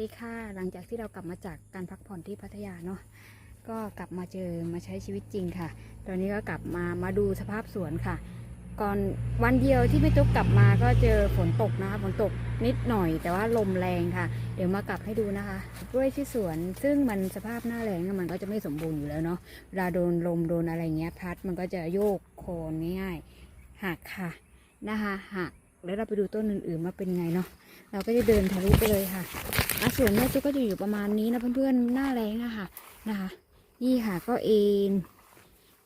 ดีค่ะหลังจากที่เรากลับมาจากการพักผ่อนที่พัทยาเนาะก็กลับมาเจอมาใช้ชีวิตจริงค่ะ ตอนนี้ก็กลับมามาดูสภาพสวนค่ะ ก่อนวันเดียวที่พี่ตุ๊กกลับมาก็เจอฝนตกนะคะฝนตกนิดหน่อย แต่ว่าลมแรงค่ะ เดี๋ยวมากลับให้ดูนะคะกล้วยที่สวนซึ่งมันสภาพหน้าแรงมันก็จะไม่สมบูรณ์อยู่แล้วเนาะเวลาโดนลมโดนอะไรเงี้ยพัดมันก็จะโยกโคนง่ายๆหักค่ะนะคะหัก แล้วเราไปดูต้นอื่นๆมาเป็นไงเนาะเราก็จะเดินทะลุไปเลยค่ะอะส่วนแม่ตุ๊กก็จะอยู่ประมาณนี้นะเพื่อนๆหน้าแรงอะค่ะนะคะ นี่ค่ะก็เอ็น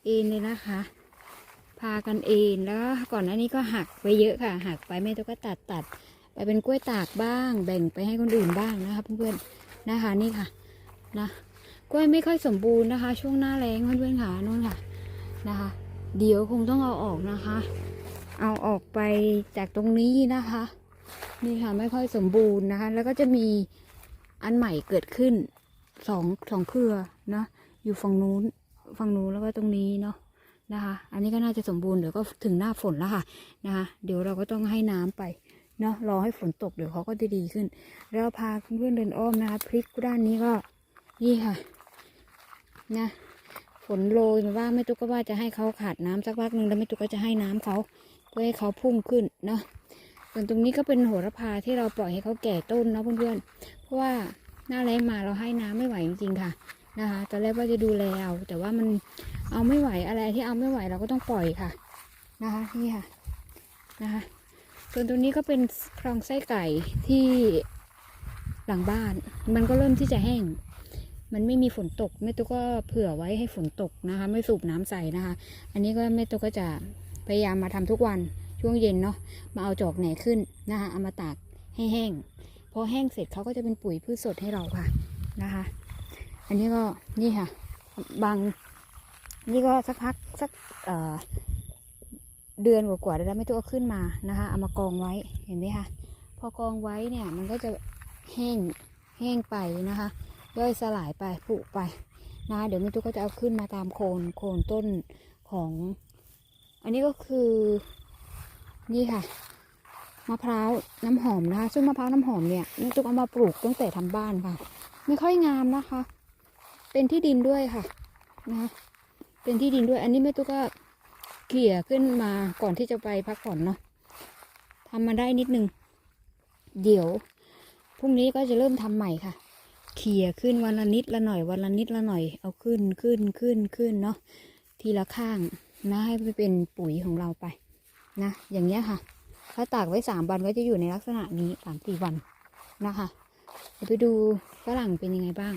เอ็นเลยนะคะ พากันเอ็นแล้วก่อนหน้านี้ก็หักไปเยอะค่ะ หักไปแม่ตุ๊กก็ตัดตัดไปเป็นกล้วยตากบ้าง แบ่งไปให้คนอื่นบ้างนะคะเพื่อนๆนะคะนี่ค่ะนะกล้วยไม่ค่อยสมบูรณ์นะคะ ช่วงหน้าแรงเพื่อนๆค่ะนู่นค่ะนะคะ เดี๋ยวคงต้องเอาออกนะคะ เอาออกไปจากตรงนี้นะคะ นี่ค่ะไม่ค่อยสมบูรณ์นะคะ แล้วก็จะมีอันใหม่เกิดขึ้นสองสองเครือนะอยู่ฝั่งนู้นฝั่งนู้นแล้วก็ตรงนี้เนาะนะคะ อันนี้ก็น่าจะสมบูรณ์เดี๋ยวก็ถึงหน้าฝนแล้วค่ะนะคะ เดี๋ยวเราก็ต้องให้น้ำไปเนาะรอให้ฝนตกเดี๋ยวเขาก็จะดีขึ้นแล้วพาเพื่อนๆเดินอ้อมนะคะพลิกด้านนี้ก็นี่ค่ะนะฝนโรยมาบ้างแม่ตุ๊กก็ว่าจะให้เขาขาดน้ำสักพักหนึ่งแล้วแม่ตุ๊กก็จะให้น้ำเขา พื่อให้เขาพุ่งขึ้นเนาะส่วนตรงนี้ก็เป็นโหระพาที่เราปล่อยให้เขาแก่ต้นเนาะเพื่อนๆ เพราะว่าหน้าแรงมาเราให้น้ำไม่ไหวจริงๆค่ะนะคะตอนแรกว่าจะดูแลเอาแต่ว่ามันเอาไม่ไหวอะไรที่เอาไม่ไหวเราก็ต้องปล่อยค่ะนะคะนี่ค่ะนะคะส่วนตรงนี้ก็เป็นคลองไส้ไก่ที่หลังบ้าน มันก็เริ่มที่จะแห้ง มันไม่มีฝนตกแม่ตุ๊กก็เผื่อไว้ให้ฝนตกนะคะ ไม่สูบน้ำใส่นะคะ อันนี้ก็แม่ตุ๊กก็จะ พยายามมาทำทุกวันช่วงเย็นเนาะมาเอาจอกแหนขึ้นนะคะเอามาตากให้แห้งพอแห้งเสร็จเขาก็จะเป็นปุ๋ยพืชสดให้เราค่ะนะคะ อันนี้ก็นี่ค่ะ บางนี่ก็สักพักสักเเดือนกว่าๆแล้วไม่ต้องเอาขึ้นมานะคะเอามากองไว้เห็นไหมคะพอกองไว้เนี่ยมันก็จะแห้งแห้งไปนะคะย่อยสลายไปผุไปนะะเดี๋ยวแม่ตุกก็จะเอาขึ้นมาตามโคนโคนต้นของ อันนี้ก็คือนี่ค่ะมะพร้าวน้ำหอมนะคะ ซึ่งมะพร้าวน้ำหอมเนี่ยแม่ตุ๊กเอามาปลูกตั้งแต่ทำบ้านค่ะ ไม่ค่อยงามนะคะ เป็นที่ดินด้วยค่ะนะะเป็นที่ดินด้วย อันนี้แม่ตุ๊กก็เกี่ยขึ้นมาก่อนที่จะไปพักผ่อนเนาะทำมาได้นิดนึง เดี๋ยวพรุ่งนี้ก็จะเริ่มทำใหม่ค่ะ เขี่ยขึ้นวันละนิดละหน่อยวันละนิดละหน่อย เอาขึ้นขึ้นขึ้นขึ้นเนาะทีละข้าง นะให้ไปเป็นปุ๋ยของเราไปนะอย่างเงี้ยค่ะ ถ้าตากไว้สามวันก็จะอยู่ในลักษณะนี้สามสี่วันนะคะเดี๋ยวไปดูฝรั่งเป็นยังไงบ้าง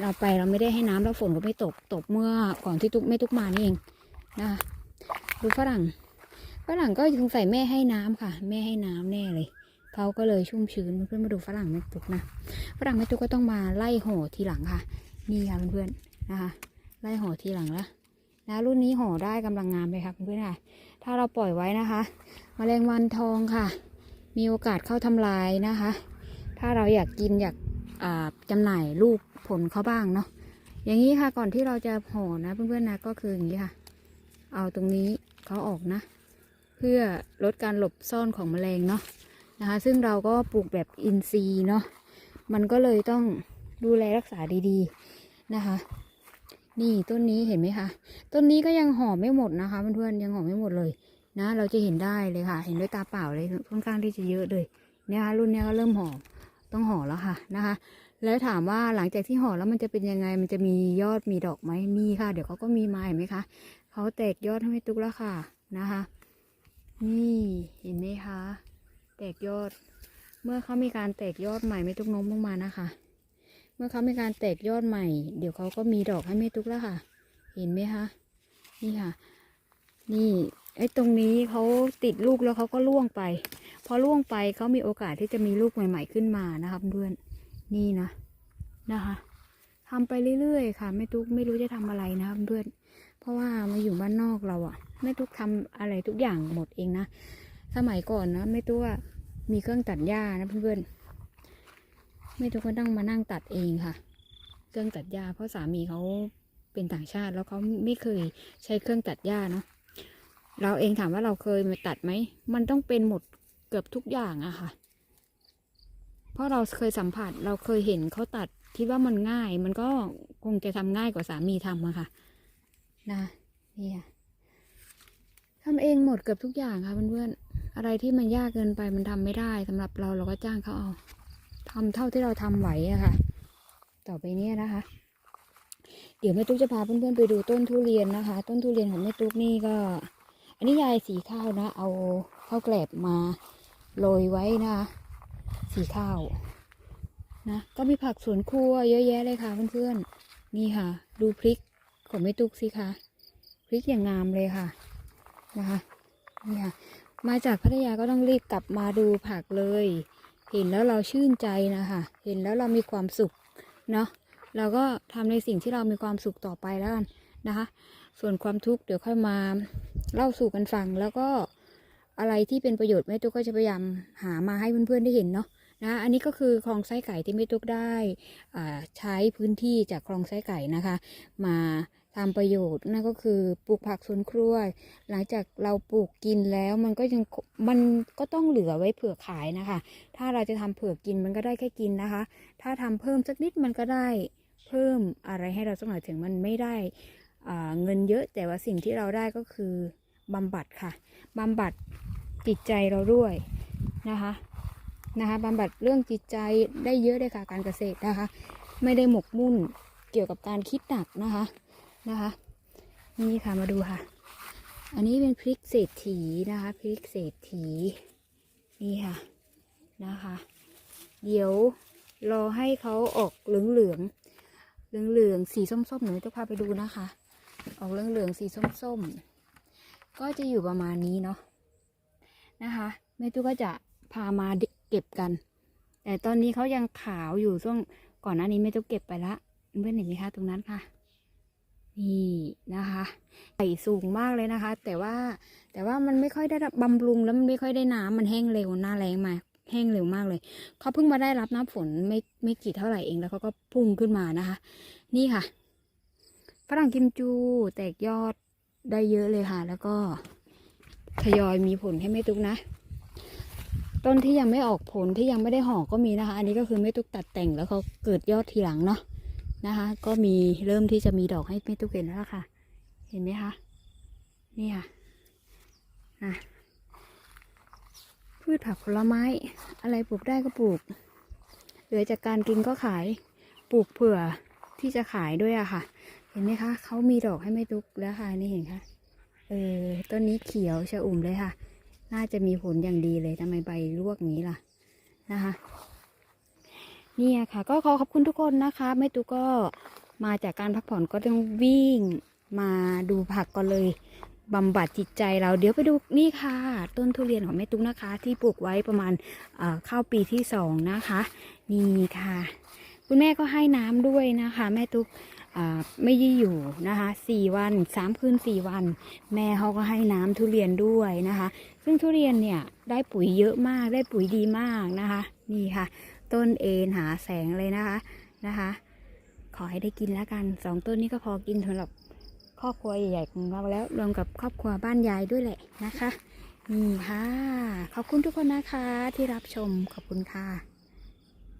เราไปเราไม่ได้ให้น้ำแล้วฝนก็ไม่ตกตกเมื่อก่อนที่ตุกไม่ตุกมานี่เองนะคะดูฝรั่งฝรั่งก็สงสัยแม่ให้น้ำค่ะ แม่ให้น้ำแน่เลยเขาก็เลยชุ่มชื้นเพื่อนมาดูฝรั่งแม่ตุกนะฝรั่งแม่ตุกก็ต้องมาไล่ห่อทีหลังค่ะ นี่ค่ะเพื่อนๆนะคะ ไล่ห่อทีหลังละ นะรุ่นนี้ห่อได้กำลังงามเลยค่ะเพื่อนๆค่ะ ถ้าเราปล่อยไว้นะคะมแมลงวันทองค่ะ มีโอกาสเข้าทำลายนะคะ ถ้าเราอยากกินอยากอ่าจำหน่ายลูกผลเขาบ้างเนาะอย่างนี้ค่ะก่อนที่เราจะห่อนะเพื่อนๆนะก็คืออย่างนี้ค่ะ เอาตรงนี้เขาออกนะ เพื่อลดการหลบซ่อนของมแมลงเนาะนะคะ ซึ่งเราก็ปลูกแบบอินทรีย์เนาะมันก็เลยต้องดูแลรักษาดีๆนะคะ นี่ต้นนี้เห็นไหมคะต้นนี้ก็ยังห่อไม่หมดนะคะเพื่อนๆยังห่อไม่หมดเลยนะ เราจะเห็นได้เลยค่ะ เห็นด้วยตาเปล่าเลยค่อนข้างที่จะเยอะเลยเนี่ยค่ะรุ่นนี้ก็เริ่มห่อต้องห่อแล้วค่ะนะคะ แล้วถามว่าหลังจากที่ห่อแล้วมันจะเป็นยังไง มันจะมียอดมีดอกไหมมีค่ะ เดี๋ยวเขาก็มีมาเห็นไหมคะเขาแตกยอดให้แม่ตุ๊กแล้วค่ะนะคะ นี่เห็นไหมคะ แตกยอด เมื่อเขามีการแตกยอดใหม่แม่ตุ๊กน้มลงมานะคะ มื่อเขามีการแตกยอดใหม่ เดี๋ยวเขาก็มีดอกให้แม่ตุ๊กแล้วค่ะ เห็นไหมคะนี่ค่ะ นี่ไอ้ตรงนี้เขาติดลูกแล้วเขาก็ร่วงไป พอร่วงไปเขามีโอกาสที่จะมีลูกใหม่ ๆขึ้นมานะคะเพื่อนนี่นะนะคะทำไปเรื่อยๆค่ะแม่ตุ๊กไม่รู้จะทำอะไรนะเพื่อนเพราะว่ามาอยู่บ้านนอกเราอะแม่ตุ๊กทำอะไรทุกอย่างหมดเองนะสมัยก่อนนะแม่ตุ๊กมีเครื่องตัดหญ้านะเพื่อนๆ แม่ตุ๊กก็ต้องมานั่งตัดเองค่ะ เครื่องตัดหญ้าเพราะสามีเขาเป็นต่างชาติแล้วเขาไม่เคยใช้เครื่องตัดหญ้าเนาะเราเองถามว่าเราเคยมาตัดไหม มันต้องเป็นหมดเกือบทุกอย่างอะค่ะ เพราะเราเคยสัมผัสเราเคยเห็นเขาตัดคิดว่ามันง่าย มันก็คงจะทำง่ายกว่าสามีทำอะค่ะ นะเนี่ยทำเองหมดเกือบทุกอย่างค่ะเพื่อนๆอะไรที่มันยากเกินไปมันทำไม่ได้สำหรับเราเราก็จ้างเขาเอา ทำเท่าที่เราทำไหวอะค่ะ ต่อไปนี้นะคะ เดี๋ยวแม่ตุ๊กจะพาเพื่อนๆไปดูต้นทุเรียนนะคะ ต้นทุเรียนของแม่ตุ๊กนี่ก็ อันนี้ยายสีข้าวนะ เอาข้าวแกลบมาโรยไว้นะคะสีข้าวนะก็มีผักสวนครัวเยอะแยะเลยค่ะเพื่อนๆนี่ค่ะ ดูพริกของแม่ตุ๊กสิคะพริกอย่างงามเลยค่ะนะคะนี่ค่ะมาจากพัทยาก็ต้องรีบกลับมาดูผักเลย เห็นแล้วเราชื่นใจนะคะ เห็นแล้วเรามีความสุขเนาะเราก็ทำในสิ่งที่เรามีความสุขต่อไปแล้วกันนะคะ ส่วนความทุกข์เดี๋ยวค่อยมาเล่าสู่กันฟังแล้วก็อะไรที่เป็นประโยชน์แม่ตุ๊กก็จะพยายามหามาให้เพื่อนๆได้เห็นเนาะนะอันนี้ก็คือคลองไส้ไก่ที่แม่ตุ๊กได้ใช้พื้นที่จากคลองไส้ไก่นะคะ มา ทำประโยชน์นั่นก็คือปลูกผักสวนครัว หลังจากเราปลูกกินแล้วมันก็ยังมันก็ต้องเหลือไว้เผื่อขายนะคะ ถ้าเราจะทำเผื่อกินมันก็ได้แค่กินนะคะ ถ้าทำเพิ่มสักนิดมันก็ได้เพิ่มอะไรให้เราสักหน่อยถึงมันไม่ได้อ่าเงินเยอะแต่ว่าสิ่งที่เราได้ก็คือบำบัดค่ะบำบัดจิตใจเราด้วยนะคะนะคะบำบัดเรื่องจิตใจได้เยอะเลยค่ะการเกษตรนะคะ ไม่ได้หมกมุ่นเกี่ยวกับการคิดหนักนะคะ นะคะ นี่ค่ะมาดูค่ะ อันนี้เป็นพริกเศรษฐีนะคะ พริกเศรษฐีนี่ค่ะนะคะ เดี๋ยวรอให้เขาออกเหลืองเหลืองเหลืองเหลืองสีส้มๆหนูจะพาไปดูนะคะ ออกเหลืองเหลืองสีส้มๆก็จะอยู่ประมาณนี้เนาะนะคะแม่ตู้ก็จะพามาเก็บกัน แต่ตอนนี้เขายังขาวอยู่ช่วงก่อนหน้านี้แม่ตู้เก็บไปละเพื่อนเห็นไหมคะตรงนั้นค่ะ นี่นะคะใส่สูงมากเลยนะคะ แต่ว่าแต่ว่ามันไม่ค่อยได้บำรุงแล้วมันไม่ค่อยได้น้ำมันแห้งเร็วหน้าแรงมาแห้งเร็วมากเลยเขาเพิ่งมาได้รับน้ำฝนไม่ไม่กี่เท่าไหร่เองแล้วเขาก็พุ่งขึ้นมานะคะ นี่ค่ะฝรั่งกิมจูแตกยอดได้เยอะเลยค่ะ แล้วก็ทยอยมีผลให้แม่ตุ๊กนะ ต้นที่ยังไม่ออกผลที่ยังไม่ได้ห่อก็มีนะคะ อันนี้ก็คือแม่ตุ๊กตัดแต่งแล้วเขาเกิดยอดทีหลังเนาะ นะคะ ก็มีเริ่มที่จะมีดอกให้แม่ตุ๊กเห็นแล้วค่ะ เห็นไหมคะ นี่ค่ะอะพืชผักผลไม้ อะไรปลูกได้ก็ปลูก เหลือจากการกินก็ขาย ปลูกเผื่อที่จะขายด้วยอะค่ะ เห็นไหมคะ เขามีดอกให้แม่ตุ๊กแล้วค่ะ นี่เห็นคะเออ ต้นนี้เขียวชะอุ่มเลยค่ะ น่าจะมีผลอย่างดีเลยทำไมใบลวกอย่างนี้ล่ะนะคะ เนี่ยค่ะ ก็ขอขอบคุณทุกคนนะคะแม่ตุก็มาจากการพักผ่อนก็ต้องวิ่งมาดูผักก่อนเลยบำบัดจิตใจเราเดี๋ยวไปดูนี่ค่ะ ต้นทุเรียนของแม่ตุ๊กนะคะ ที่ปลูกไว้ประมาณเข้าปีที่สองนะคะ นี่ค่ะ คุณแม่ก็ให้น้ำด้วยนะคะ แม่ตุ๊กไม่ได้อยู่นะคะสี่วันสามคืนสี่วัน แม่เขาก็ให้น้ำทุเรียนด้วยนะคะ ซึ่งทุเรียนเนี่ยได้ปุ๋ยเยอะมากได้ปุ๋ยดีมากนะคะ นี่ค่ะ ต้นเอนหาแสงเลยนะคะนะคะ ขอให้ได้กินแล้วกันสองต้นนี้ก็พอกินสำหรับครอบครัวใหญ่ๆของเราแล้วรวมกับครอบครัวบ้านยายด้วยแหละนะคะนี่ค่ะ ขอบคุณทุกคนนะคะที่รับชมขอบคุณค่ะ